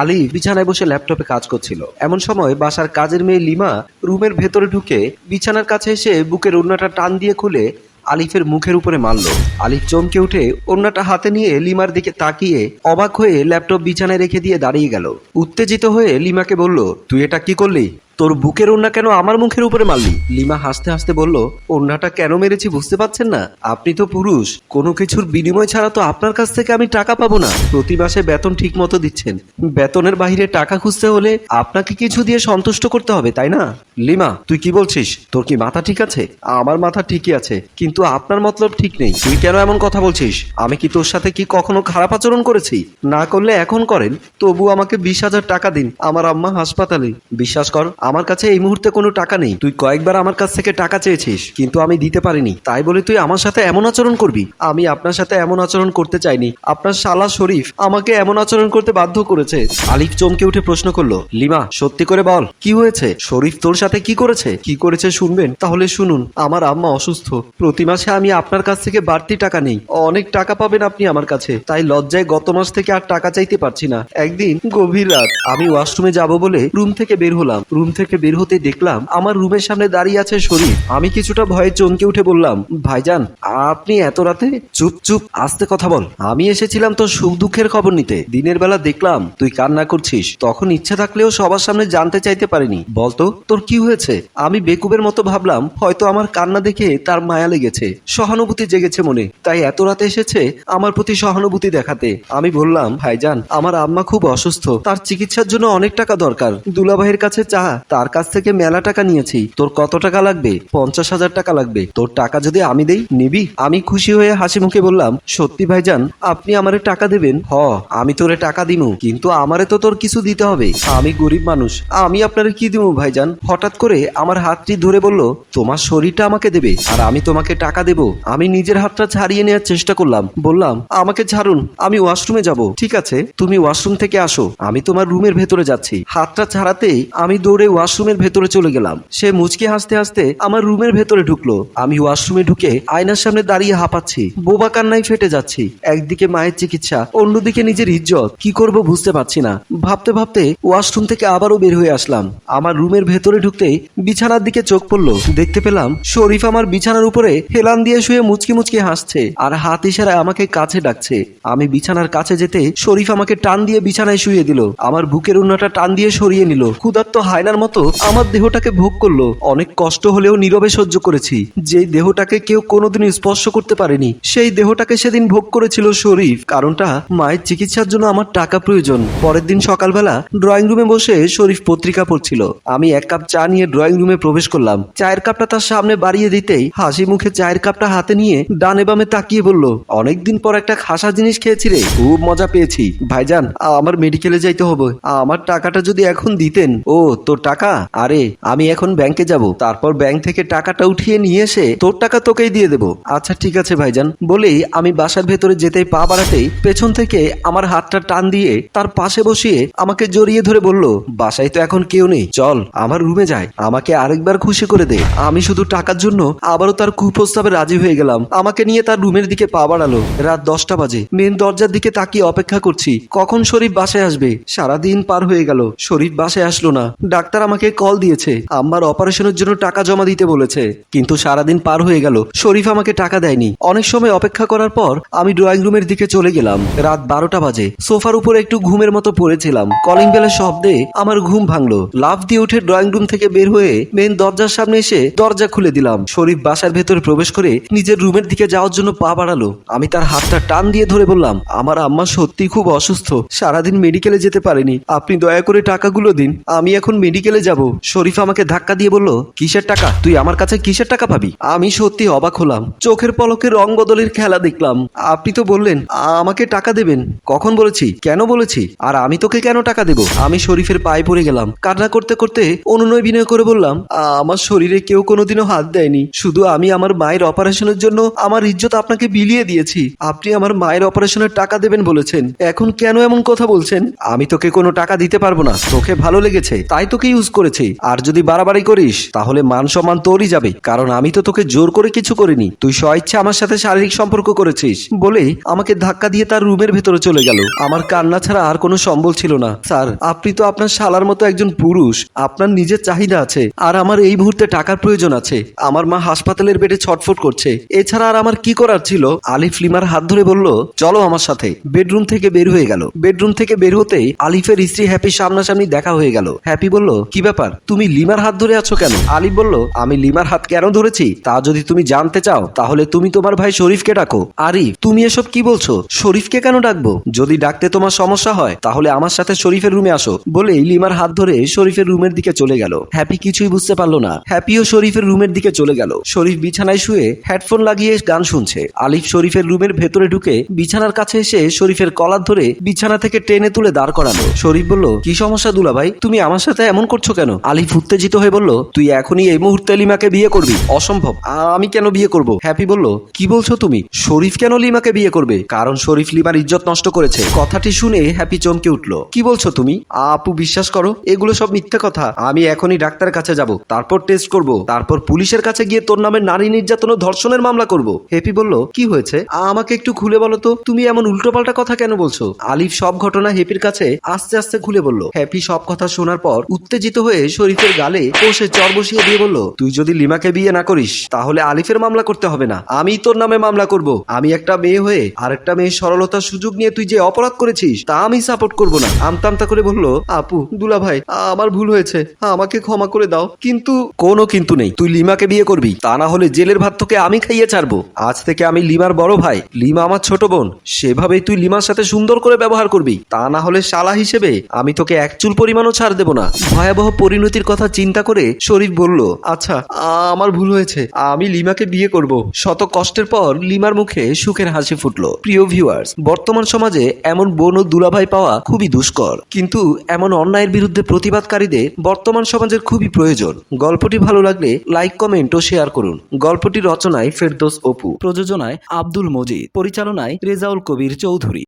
আলি বিছানায় বসে ল্যাপটপে কাজ করছিল। এমন সময় বাসার কাজের মেয়ে লিমা রুমের ভেতরে ঢুকে বিছানার কাছে এসে বুকের ওড়নাটা টান দিয়ে খুলে আলিফের মুখের উপরে মারল। আলিফ চমকে উঠে ওড়নাটা হাতে নিয়ে লিমার দিকে তাকিয়ে অবাক হয়ে ল্যাপটপ বিছানায় রেখে দিয়ে দাঁড়িয়ে গেল। উত্তেজিত হয়ে লিমাকে বলল, তুই এটা কি করলি? তোর বুকের ওড়না কেন আমার মুখের উপরে মারলি? লিমা হাসতে হাসতে বলল, ওড়নাটা কেন মেরেছি বুঝতে পারছেন না? আপনি তো পুরুষ। কোনো কিছুর বিনিময় ছাড়া তো আপনার কাছ থেকে আমি টাকা পাবো না। প্রতি মাসে বেতন ঠিক মতো দিচ্ছেন। বেতনের বাইরে টাকা খুঁজতে হলে আপনাকে কিছু দিয়ে সন্তুষ্ট করতে হবে, তাই না? লিমা, তুই কি বলছিস? তোর কি মাথা ঠিক আছে? আমার মাথা ঠিকই আছে, কিন্তু আপনার মতলব ঠিক নেই। তুই কেন এমন কথা বলছিস? আমি কি তোর সাথে কি কখনো খারাপ আচরণ করেছি? না করলে এখন করেন, তবু আমাকে বিশ হাজার টাকা দিন, আমার আম্মা হাসপাতালে। বিশ্বাস কর আমার কাছে এই মুহূর্তে কোনো টাকা নেই। তুই কয়েকবার আমার কাছ থেকে টাকা চেয়েছিস, কিন্তু আমি দিতে পারিনি। তাই বলে তুই আমার সাথে এমন আচরণ করবি? আমি আপনার সাথে এমন আচরণ করতে চাইনি। আপনার শালা শরীফ আমাকে এমন আচরণ করতে বাধ্য করেছে। আলিফ চমকে উঠে প্রশ্ন করল, লিমা, সত্যি করে বল, কি হয়েছে? শরীফ তোর সাথে কি করেছে? কি করেছে শুনবেন? তাহলে শুনুন, আমার আম্মা অসুস্থ। প্রতি মাসে আমি আপনার কাছ থেকে বাড়তি টাকা নেই। অনেক টাকা পাবেন আপনি আমার কাছে। তাই লজ্জায় গত মাস থেকে আর টাকা চাইতে পারছি না। একদিন গভীর রাত, আমি ওয়াশরুমে যাব বলে রুম থেকে বের হলাম। রুম থেকে বের হতে দেখলাম আমার রুমের সামনে দাঁড়িয়ে আছে শরীফ। আমি কিছুটা ভয়ে চমকে উঠে বললাম, ভাইজান, আপনি এত রাতে চুপ চুপ আস্তে কথা বল। আমি এসেছিলাম তোর সুখ দুঃখের খবর নিতে। দিনের বেলা দেখলাম তুই কান্না করছিস। তখন ইচ্ছে থাকলেও সবার সামনে জানতে চাইতে পারিনি। বলতো, তোর কি হয়েছে? আমি বেকুবের মতো ভাবলাম, হয়তো আমার কান্না দেখে তার মায়া লেগেছে। সহানুভূতি জেগেছে মনে। তাই এত রাতে এসেছে আমার প্রতি সহানুভূতি দেখাতে। আমি বললাম, ভাইজান, আমার আম্মা খুব অসুস্থ। তার চিকিৎসার জন্য অনেক টাকা দরকার। দুলাভাইয়ের কাছে চা তার কাছ থেকে মেলা টাকা নিয়েছি। তোর কত টাকা লাগবে? পঞ্চাশ হাজার টাকা লাগবে। তোর টাকা যদি আমি দেই, নিবি? আমি খুশি হয়ে হাসি মুখে বললাম, সত্যি ভাইজান, আপনি আমারে টাকা দেবেন? হ, আমি তোরে টাকা দিমু, কিন্তু আমারে তো তোর কিছু দিতে হবে। আমি গরিব মানুষ, আমি আপনারে কি দিমু ভাইজান? হঠাৎ করে আমার হাতটি ধরে বলল, তোমার শরীরটা আমাকে দেবে, আর আমি তোমাকে টাকা দেব। আমি নিজের হাতটা ছাড়িয়ে নেওয়ার চেষ্টা করলাম। বললাম, আমাকে ছাড়ুন, আমি ওয়াশরুমে যাব। ঠিক আছে, তুমি ওয়াশরুম থেকে আসো, আমি তোমার রুমের ভেতরে যাচ্ছি। হাতটা ছাড়াতেই আমি দৌড়ে ওয়াশরুমের ভেতরে চলে গেলাম। সে মুচকি হাসতে হাসতে আমার রুমের ভেতরে ঢুকলো। আমি ওয়াশরুমে ঢুকে আয়নার সামনে দাঁড়িয়ে হাঁপাচ্ছি, বোবা কান্নায় ফেটে যাচ্ছি। একদিকে মায়ের চিকিৎসা, অন্যদিকে নিজের ইজ্জত। কি করব বুঝতে পারছি না। ভাবতে ভাবতে ওয়াশরুম থেকে আবারও বের হয়ে আসলাম। আমার রুমের ভেতরে ঢুকতেই বিছানার দিকে চোখ পড়ল। দেখতে পেলাম, শরীফ আমার বিছানার উপরে হেলান দিয়ে শুয়ে মুচকি মুচকি হাসছে আর হাত ইশারায় আমাকে কাছে ডাকছে। আমি বিছানার কাছে যেতে শরীফ আমাকে টান দিয়ে বিছানায় শুয়ে দিল। আমার বুকের উন্নাটা টান দিয়ে সরিয়ে নিল। ক্ষুধার্ত হায়নার মতো আমার দেহটাকে ভোগ করল। অনেক কষ্ট হলেও নীরবে সহ্য করেছি। যে দেহটাকে কেউ কোনোদিন স্পর্শ করতে পারেনি, সেই দেহটাকে সেদিন ভোগ করেছিল শরীফ। কারণটা, মায়ের চিকিৎসার জন্য আমার টাকা প্রয়োজন। পরের দিন সকালবেলা ড্রয়িং রুমে বসে শরীফ পত্রিকা পড়ছিল। আমি এক কাপ চা নিয়ে ড্রয়িং রুমে প্রবেশ করলাম। চায়ের কাপটা তার সামনে বাড়িয়ে দিতেই হাসি মুখে চায়ের কাপটা হাতে নিয়ে ডানে বামে তাকিয়ে বলল, অনেকদিন পর একটা খাসা জিনিস খেয়েছি রে, খুব মজা পেয়েছি। ভাইজান, আমার মেডিকেলে যাইতে হবে। আমার টাকাটা যদি এখন দিতেন, ও, তোর টাকা? আরে, আমি এখন ব্যাংকে যাব। তারপর ব্যাংক থেকে টাকাটা উঠিয়ে নিয়ে এসে তোর টাকা তোকেই দিয়ে দেবো। আচ্ছা ঠিক আছে ভাইজান। বলেই আমি বাসার ভেতরে যেতেই পা বাড়াতেই পেছন থেকে আমার হাতটা টান দিয়ে তার পাশে বসিয়ে আমাকে জড়িয়ে ধরে বলল, বাসায় তো এখন কেউ নেই। চল, আমার রুমে যায় আমাকে আরেকবার খুশি করে দে। আমি শুধু টাকার জন্য আবারও তার কুপ্রস্তাবে রাজি হয়ে গেলাম। আমাকে নিয়ে তার রুমের দিকে পা বাড়ালো। রাত দশটা বাজে। মেন দরজার দিকে তাকিয়ে অপেক্ষা করছি। কখন শরীফ বাসায় আসবে? সারাদিন পার হয়ে গেল। শরীফ বাসায় আসলো না। ডাক্তার আমাকে কল দিয়েছে। আম্মার অপারেশনের জন্য টাকা জমা দিতে বলেছে। কিন্তু সারাদিন পার হয়ে গেল। শরীফ আমাকে টাকা দেয়নি। অনেক সময় অপেক্ষা করার পর আমি ড্রয়িং রুমের দিকে চলে গেলাম। রাত বারোটা বাজে। সোফার উপরে একটু ঘুমের মতো পড়েছিলাম। কলিং বেলের শব্দে আমার ঘুম ভাঙলো। লাফ দিয়ে উঠে ড্রয়িং রুম থেকে বের হয়ে মেন দরজার সামনে এসে দরজা খুলে দিলাম। শরীফ বাসার ভেতরে প্রবেশ করে নিজের রুমের দিকে যাওয়ার জন্য পা বাড়ালো। আমি তার হাতটা টান দিয়ে ধরে বললাম, আমার আম্মা সত্যি খুব অসুস্থ। সারাদিন মেডিকেলে যেতে পারেনি। আপনি দয়া করে টাকাগুলো দিন। আমি এখন মেডিকেলে যাব। শরীফ আমাকে ধাক্কা দিয়ে বলল, কিসের টাকা? তুই আমার কাছে কিসের টাকা পাবি? আমি সত্যি অবাক হলাম। চোখের পলকে রং বদলের খেলা দেখলাম। আপনি তো বললেন, আমাকে টাকা দেবেন। কখন বলেছি? কেন বলেছি? আর আমি তোকে কেন টাকা দেব? আমি শরীফের পায়ে পড়ে গেলাম। কান্না করতে করতে অনুনয় বিনয় করে বললাম, আমার শরীরে কেউ কোনোদিনও হাত দেয়নি। শুধু আমি আমার মায়ের অপারেশনের জন্য আমার ইজ্জত আপনাকে বিলিয়ে দিয়েছি। আপনি আমার মায়ের অপারেশনের টাকা দেবেন বলেছেন। এখন কেন এমন কথা বলছেন? আমি তোকে কোনো টাকা দিতে পারব না। তোকে ভালো লেগেছে। তাই তোকে ইউজ করেছি। আর যদি বাড়াবাড়ি করিস, তাহলে মান সম্মান তোরই যাবে। কারণ আমি তো তোকে জোর করে কিছু করিনি। তুই স্বইচ্ছা আমার সাথে শারীরিক সম্পর্ক করেছিস। বলে আমাকে ধাক্কা দিয়ে তার রুমের ভেতরে চলে গেল। আমার কান্না ছাড়া আর কোনো সম্বল ছিল না। স্যার, আপনি তো আপনার শালার মতো একজন পুরুষ। আপনার নিজের চাহিদা আছে। আর আমার এই মুহূর্তে টাকার প্রয়োজন আছে। আমার মা হাসপাতালের বেডে ছটফট করছে। এছাড়া আর আমার কি করার ছিল? আলিফ লিমার হাত ধরে বলল, চলো আমার সাথে। বেডরুম থেকে বের হয়ে গেল। বেডরুম থেকে বের হতেই আলিফের স্ত্রী হ্যাপি সামনাসামনি দেখা হয়ে গেল। হ্যাপি বলল কি ব্যাপার? তুমি লিমার হাত ধরে আছো কেন? আলিফ বলল, আমি লিমার হাত কেন ধরেছি? তা যদি তুমি জানতে চাও, তাহলে তুমি তোমার ভাই শরীফকে ডাকো। আরিফ, তুমি এসব কি বলছো? শরীফকে কেন ডাকবো? যদি ডাকতে তোমার সমস্যা হয়, তাহলে আমার সাথে শরীফের রুমে আসো। বলেই লিমার হাত ধরে শরীফের রুমের দিকে চলে গেল। হ্যাপি কিছুই বুঝতে পারল না। হ্যাপিও শরীফের রুমের দিকে চলে গেল। শরীফ বিছানায় শুয়ে হেডফোন লাগিয়ে গান শুনছে। আলিফ শরীফের রুমের ভেতরে ঢুকে বিছানার কাছে এসে শরীফের কলার ধরে বিছানা থেকে টেনে তুলে দাঁড় করালো। শরীফ বলল, কি সমস্যা দুলা ভাই তুমি আমার সাথে এমন করছ কেন? আলিফ উত্তেজিত হয়ে বলল, তুই এখনই এই মুহূর্তে লিমাকে বিয়ে করবি। অসম্ভব। আমি কেন বিয়ে করব? হ্যাপি বলল, কি বলছো তুমি? শরীফ কেন লিমাকে বিয়ে করবে? কারণ শরীফ লিমার ইজ্জত নষ্ট করেছে। কথাটি শুনে হ্যাপি চমকে উঠল, কি বলছো তুমি? আপু, বিশ্বাস করো, এগুলো সব মিথ্যা কথা। আমি এখনই ডাক্তারের কাছে যাব, তারপর টেস্ট করব, তারপর পুলিশের কাছে গিয়ে তোর নামে নারী নির্যাতন ও ধর্ষণের মামলা করব। হ্যাপি বলল, কি হয়েছে? আমাকে একটু খুলে বলো তো, তুমি এমন উল্টোপাল্টা কথা কেন বলছো? আলিফ সব ঘটনা হ্যাপির কাছে আস্তে আস্তে খুলে বলল, হ্যাপি সব কথা শোনার পর উত্তেজিত হয়ে শরীফের গালে কষে চর বসিয়ে দিয়ে বলল, তুই যদি লিমাকে বিয়ে না করিস, তাহলে আলিফের মামলা করতে হবে না। আমি তোর নামে মামলা করব। আমি একটা মেয়ে হয়ে আরেকটা মেয়ে সরলতার সুযোগ নিয়ে তুই যে অপরাধ করেছিস, তা আমি সাপোর্ট করব না। আমতামতা করে বলল, আপু দুলা ভাই আমার ভুল হয়েছে। আমাকে ক্ষমা করে দাও। কিন্তু কোনো কিন্তু নেই। তুই লিমাকে বিয়ে করবি। তা না হলে জেলের ভাত তোকে আমি খাইয়ে ছাড়বো। আজ থেকে আমি লিমার বড় ভাই। লিমা আমার ছোট বোন। সেভাবেই তুই লিমার সাথে সুন্দর করে ব্যবহার করবি। তা না হলে শালা হিসেবে আমি তোকে এক চুল পরিমাণও ছাড় দেবো না। ভয়াবহ পরিণতির কথা চিন্তা করে শরীফ বলল আচ্ছা আমার ভুল হয়েছে। আমি লিমাকে বিয়ে করব। শত কষ্টের পর লিমার মুখে সুখের হাসি ফুটল। প্রিয় ভিউয়ার্স বর্তমান সমাজে এমন বোন ও দুলাভাই পাওয়া খুবই দুষ্কর। কিন্তু এমন অন্যায়ের বিরুদ্ধে প্রতিবাদকারীদের বর্তমান সমাজের খুবই প্রয়োজন। গল্পটি ভালো লাগলে লাইক, কমেন্ট ও শেয়ার করুন। গল্পটি রচনায় ফেরদোস অপু। প্রযোজনায় আব্দুল মজিদ। পরিচালনায় রেজাউল কবির চৌধুরী।